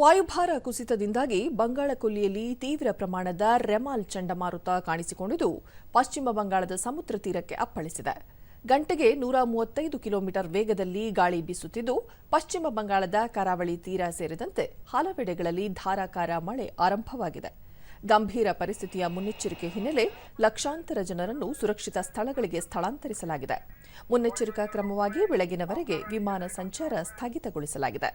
ವಾಯುಭಾರ ಕುಸಿತದಿಂದಾಗಿ ಬಂಗಾಳಕೊಲ್ಲಿಯಲ್ಲಿ ತೀವ್ರ ಪ್ರಮಾಣದ ರೆಮಾಲ್ ಚಂಡಮಾರುತ ಕಾಣಿಸಿಕೊಂಡಿದ್ದು, ಪಶ್ಚಿಮ ಬಂಗಾಳದ ಸಮುದ್ರ ತೀರಕ್ಕೆ ಅಪ್ಪಳಿಸಿದೆ. ಗಂಟೆಗೆ ನೂರ ಮೂವತ್ತೈದು ಕಿಲೋಮೀಟರ್ ವೇಗದಲ್ಲಿ ಗಾಳಿ ಬೀಸುತ್ತಿದ್ದು, ಪಶ್ಚಿಮ ಬಂಗಾಳದ ಕರಾವಳಿ ತೀರ ಸೇರಿದಂತೆ ಹಲವೆಡೆಗಳಲ್ಲಿ ಧಾರಾಕಾರ ಮಳೆ ಆರಂಭವಾಗಿದೆ. ಗಂಭೀರ ಪರಿಸ್ಥಿತಿಯ ಮುನ್ನೆಚ್ಚರಿಕೆ ಹಿನ್ನೆಲೆ ಲಕ್ಷಾಂತರ ಜನರನ್ನು ಸುರಕ್ಷಿತ ಸ್ಥಳಗಳಿಗೆ ಸ್ಥಳಾಂತರಿಸಲಾಗಿದೆ. ಮುನ್ನೆಚ್ಚರಿಕಾ ಕ್ರಮವಾಗಿ ಬೆಳಗಿನವರೆಗೆ ವಿಮಾನ ಸಂಚಾರ ಸ್ಥಗಿತಗೊಳಿಸಲಾಗಿದೆ.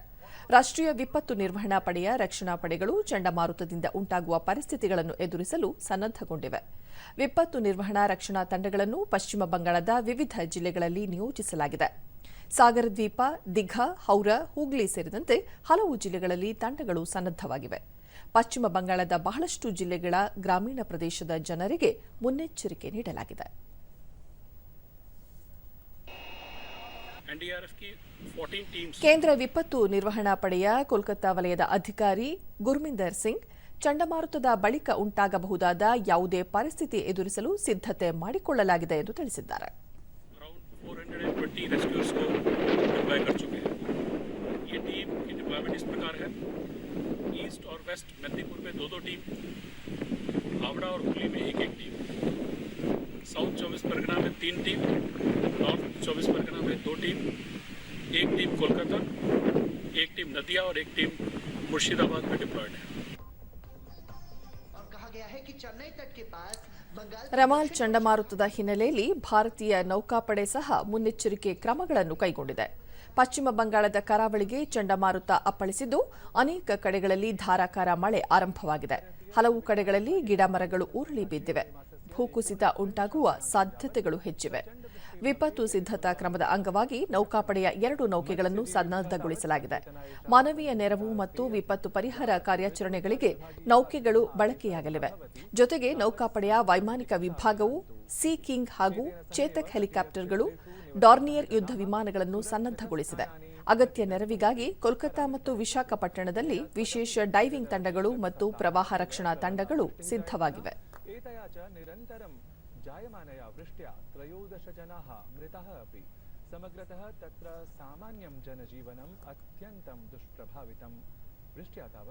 ರಾಷ್ಟ್ರೀಯ ವಿಪತ್ತು ನಿರ್ವಹಣಾ ಪಡೆಯ ರಕ್ಷಣಾ ಪಡೆಗಳು ಚಂಡಮಾರುತದಿಂದ ಉಂಟಾಗುವ ಪರಿಸ್ಥಿತಿಗಳನ್ನು ಎದುರಿಸಲು ಸನ್ನದ್ದಗೊಂಡಿವೆ ವಿಪತ್ತು ನಿರ್ವಹಣಾ ರಕ್ಷಣಾ ತಂಡಗಳನ್ನು ಪಶ್ಚಿಮ ಬಂಗಾಳದ ವಿವಿಧ ಜಿಲ್ಲೆಗಳಲ್ಲಿ ನಿಯೋಜಿಸಲಾಗಿದೆ. ಸಾಗರದ್ವೀಪ, ದಿಘಾ, ಹೌರಾ, ಹೂಗ್ಲಿ ಸೇರಿದಂತೆ ಹಲವು ಜಿಲ್ಲೆಗಳಲ್ಲಿ ತಂಡಗಳು ಸನ್ನದ್ದವಾಗಿವೆ ಪಶ್ಚಿಮ ಬಂಗಾಳದ ಬಹಳಷ್ಟು ಜಿಲ್ಲೆಗಳ ಗ್ರಾಮೀಣ ಪ್ರದೇಶದ ಜನರಿಗೆ ಮುನ್ನೆಚ್ಚರಿಕೆ ನೀಡಲಾಗಿದೆ. ಕೇಂದ್ರ ವಿಪತ್ತು ನಿರ್ವಹಣಾ ಪಡೆಯ ಕೋಲ್ಕತ್ತಾ ವಲಯದ ಅಧಿಕಾರಿ ಗುರ್ಮಿಂದರ್ ಸಿಂಗ್ ಚಂಡಮಾರುತದ ಬಳಿಕ ಉಂಟಾಗಬಹುದಾದ ಯಾವುದೇ ಪರಿಸ್ಥಿತಿ ಎದುರಿಸಲು ಸಿದ್ಧತೆ ಮಾಡಿಕೊಳ್ಳಲಾಗಿದೆ ಎಂದು ತಿಳಿಸಿದ್ದಾರೆ. वेस्ट मेदिनीपुर में दो दो टीम हावड़ा और हुगली में एक एक टीम साउथ चौबीस परगना में तीन टीम नॉर्थ चौबीस परगना में दो टीम एक टीम कोलकाता एक टीम नदिया और एक टीम मुर्शिदाबाद में डिप्लॉयड है और कहा गया है कि चेन्नई तट के पास बंगाल ರಮಾಲ್ ಚಂಡಮಾರುತದ ಹಿನ್ನೆಲೆಯಲ್ಲಿ ಭಾರತೀಯ ನೌಕಾಪಡೆ ಸಹ ಮುನ್ನೆಚ್ಚರಿಕೆ ಕ್ರಮಗಳನ್ನು ಕೈಗೊಂಡಿದೆ ಪಶ್ಚಿಮ ಬಂಗಾಳದ ಕರಾವಳಿಗೆ ಚಂಡಮಾರುತ ಅಪ್ಪಳಿಸಿದ್ದು, ಅನೇಕ ಕಡೆಗಳಲ್ಲಿ ಧಾರಾಕಾರ ಮಳೆ ಆರಂಭವಾಗಿದೆ. ಹಲವು ಕಡೆಗಳಲ್ಲಿ ಗಿಡಮರಗಳು ಉರುಳಿ ಬಿದ್ದಿವೆ. ಭೂಕುಸಿತ ಉಂಟಾಗುವ ಸಾಧ್ಯತೆಗಳು ಹೆಚ್ಚಿವೆ. ವಿಪತ್ತು ಸಿದ್ಧತಾ ಕ್ರಮದ ಅಂಗವಾಗಿ ನೌಕಾಪಡೆಯ ಎರಡು ನೌಕೆಗಳನ್ನು ಸನ್ನದ್ಧಗೊಳಿಸಲಾಗಿದೆ. ಮಾನವೀಯ ನೆರವು ಮತ್ತು ವಿಪತ್ತು ಪರಿಹಾರ ಕಾರ್ಯಾಚರಣೆಗಳಿಗೆ ನೌಕೆಗಳು ಬಳಕೆಯಾಗಲಿವೆ. ಜೊತೆಗೆ ನೌಕಾಪಡೆಯ ವೈಮಾನಿಕ ವಿಭಾಗವು, ಸಿ ಕಿಂಗ್ ಹಾಗೂ ಚೇತಕ್ ಹೆಲಿಕಾಪ್ಟರ್ಗಳು ಡಾರ್ನಿಯರ್ ಯುದ್ಧ ವಿಮಾನಗಳನ್ನು ಸನ್ನದ್ಧಗೊಳಿಸಿದೆ. ಅಗತ್ಯ ನೆರವಿಗಾಗಿ ಕೋಲ್ಕತ್ತಾ ಮತ್ತು ವಿಶಾಖಪಟ್ಟಣದಲ್ಲಿ ವಿಶೇಷ ಡೈವಿಂಗ್ ತಂಡಗಳು ಮತ್ತು ಪ್ರವಾಹ ರಕ್ಷಣಾ ತಂಡಗಳು ಸಿದ್ಧವಾಗಿವೆ. ಸಮಗ್ರತಃ ತತ್ರ ಸಾಮಾನ್ಯಂ ಜನಜೀವನಂ ಅತ್ಯಂತ ದುಷ್ಪ್ರಭಾವಿತಂ. ವೃಷ್ಟ್ಯಾ